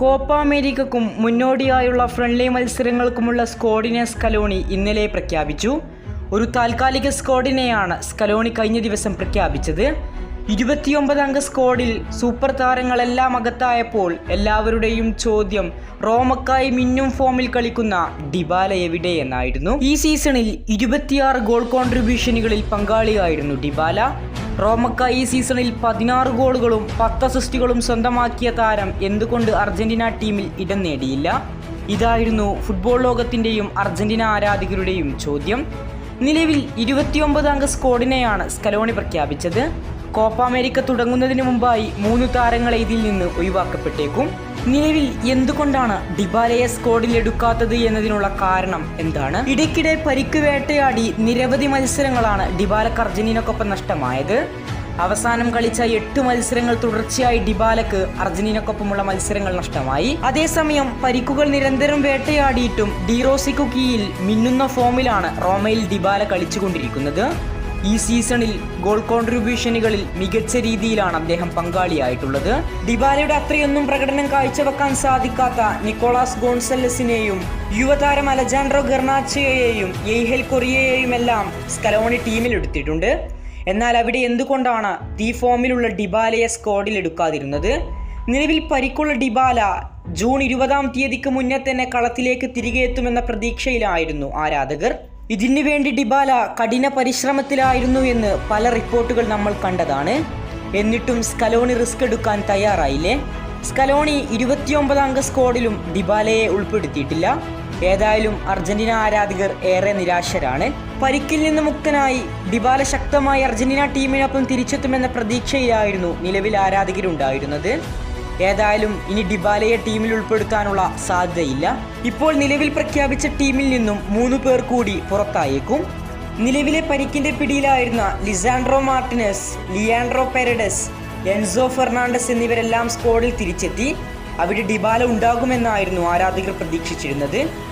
Copa അമേരിക്കക്കും മുന്നോടിയായുള്ള friendly മത്സരങ്ങൾക്കുമുള്ള സ്ക്വാഡിനെ Scaloni ഇന്നലെ പ്രഖ്യാപിച്ചു. ഒരു താൽക്കാലിക സ്ക്വാഡിനെയാണ് സ്കലോണി കഴിഞ്ഞ ദിവസം പ്രഖ്യാപിച്ചത്. ഇരുപത്തിയൊമ്പത് അംഗ സ്കോഡിൽ സൂപ്പർ താരങ്ങളെല്ലാം അകത്തായപ്പോൾ എല്ലാവരുടെയും ചോദ്യം റോമക്കായി മിന്നും ഫോമിൽ കളിക്കുന്ന ഡിബാല എവിടെ എന്നായിരുന്നു ഈ സീസണിൽ ഇരുപത്തിയാറ് ഗോൾ കോൺട്രിബ്യൂഷനുകളിൽ പങ്കാളിയായിരുന്നു ഡിബാല. റോമക്കായി ഈ സീസണിൽ പതിനാറ് ഗോളുകളും പത്ത് അസിസ്റ്റുകളും സ്വന്തമാക്കിയ താരം എന്തുകൊണ്ട് അർജന്റീന ടീമിൽ ഇടം നേടിയില്ല? ഇതായിരുന്നു ഫുട്ബോൾ ലോകത്തിന്റെയും അർജന്റീന ആരാധകരുടെയും ചോദ്യം. നിലവിൽ ഇരുപത്തിയൊമ്പത് അംഗ സ്ക്വാഡിനെയാണ് സ്കലോണി പ്രഖ്യാപിച്ചത്. കോപ്പ അമേരിക്ക തുടങ്ങുന്നതിന് മുമ്പായി മൂന്ന് താരങ്ങളെ ഇതിൽ നിന്ന് ഒഴിവാക്കപ്പെട്ടേക്കും. നിലവിൽ എന്തുകൊണ്ടാണ് ഡിബാലയെ സ്കോഡിൽ എടുക്കാത്തത് എന്നതിനുള്ള കാരണം എന്താണ്? ഇടയ്ക്കിടെ പരിക്ക് വേട്ടയാടി നിരവധി മത്സരങ്ങളാണ് ഡിബാലക്ക് അർജന്റീനക്കൊപ്പം നഷ്ടമായത്. അവസാനം കളിച്ച എട്ട് മത്സരങ്ങൾ തുടർച്ചയായി ഡിബാലക്ക് അർജന്റീനക്കൊപ്പമുള്ള മത്സരങ്ങൾ നഷ്ടമായി. അതേസമയം പരിക്കുകൾ നിരന്തരം വേട്ടയാടിയിട്ടും ഡിറോസിക്കു മിന്നുന്ന ഫോമിലാണ് റോമയിൽ ഡിബാല കളിച്ചുകൊണ്ടിരിക്കുന്നത്. ഈ സീസണിൽ ഗോൾ കോൺട്രിബ്യൂഷനുകളിൽ മികച്ച രീതിയിലാണ് അദ്ദേഹം പങ്കാളിയായിട്ടുള്ളത്. ഡിബാലയുടെ അത്രയൊന്നും പ്രകടനം കാഴ്ചവെക്കാൻ സാധിക്കാത്ത നിക്കോളാസ് ഗോൺസെല്ലസിനെയും യുവതാരം അലജാൻഡ്രോ ഗെർണാച്ചയെയും കൊറിയയെയും എല്ലാം സ്കലോണി ടീമിൽ എടുത്തിട്ടുണ്ട് എന്നാൽ അവിടെ എന്തുകൊണ്ടാണ് തീ ഫോമിലുള്ള ഡിബാലയെ സ്ക്വാഡിൽ എടുക്കാതിരുന്നത്? നിലവിൽ പരിക്കുള്ള ഡിബാല ജൂൺ ഇരുപതാം തീയതിക്ക് മുന്നേ തന്നെ കളത്തിലേക്ക് തിരികെ എത്തുമെന്ന പ്രതീക്ഷയിലായിരുന്നു ആരാധകർ. ഇതിനു വേണ്ടി ഡിബാല കഠിന പരിശ്രമത്തിലായിരുന്നു എന്ന് പല റിപ്പോർട്ടുകൾ നമ്മൾ കണ്ടതാണ്. എന്നിട്ടും സ്കലോണി റിസ്ക് എടുക്കാൻ തയ്യാറായില്ലേ? സ്കലോണി ഇരുപത്തിയൊമ്പത് അംഗ സ്ക്വാഡിലും ഡിബാലയെ ഉൾപ്പെടുത്തിയിട്ടില്ല. ഏതായാലും അർജന്റീന ആരാധകർ ഏറെ നിരാശരാണ്. പരിക്കിൽ നിന്ന് മുക്തനായി ഡിബാല ശക്തമായി അർജന്റീന ടീമിനൊപ്പം തിരിച്ചെത്തുമെന്ന പ്രതീക്ഷയിലായിരുന്നു നിലവിൽ ആരാധകരുണ്ടായിരുന്നത്. ഏതായാലും ഇനി ഡിബാലയെ ടീമിൽ ഉൾപ്പെടുത്താനുള്ള സാധ്യതയില്ല. ഇപ്പോൾ നിലവിൽ പ്രഖ്യാപിച്ച ടീമിൽ നിന്നും മൂന്ന് പേർ കൂടി പുറത്തായേക്കും. നിലവിലെ പരിക്കിന്റെ പിടിയിലായിരുന്ന Lisandro Martinez Leandro Paredes Enzo Fernandez എന്നിവരെല്ലാം സ്ക്വാഡിൽ തിരിച്ചെത്തി. അവിടെ ഡിബാല ഉണ്ടാകുമെന്നായിരുന്നു ആരാധകർ പ്രതീക്ഷിച്ചിരുന്നത്.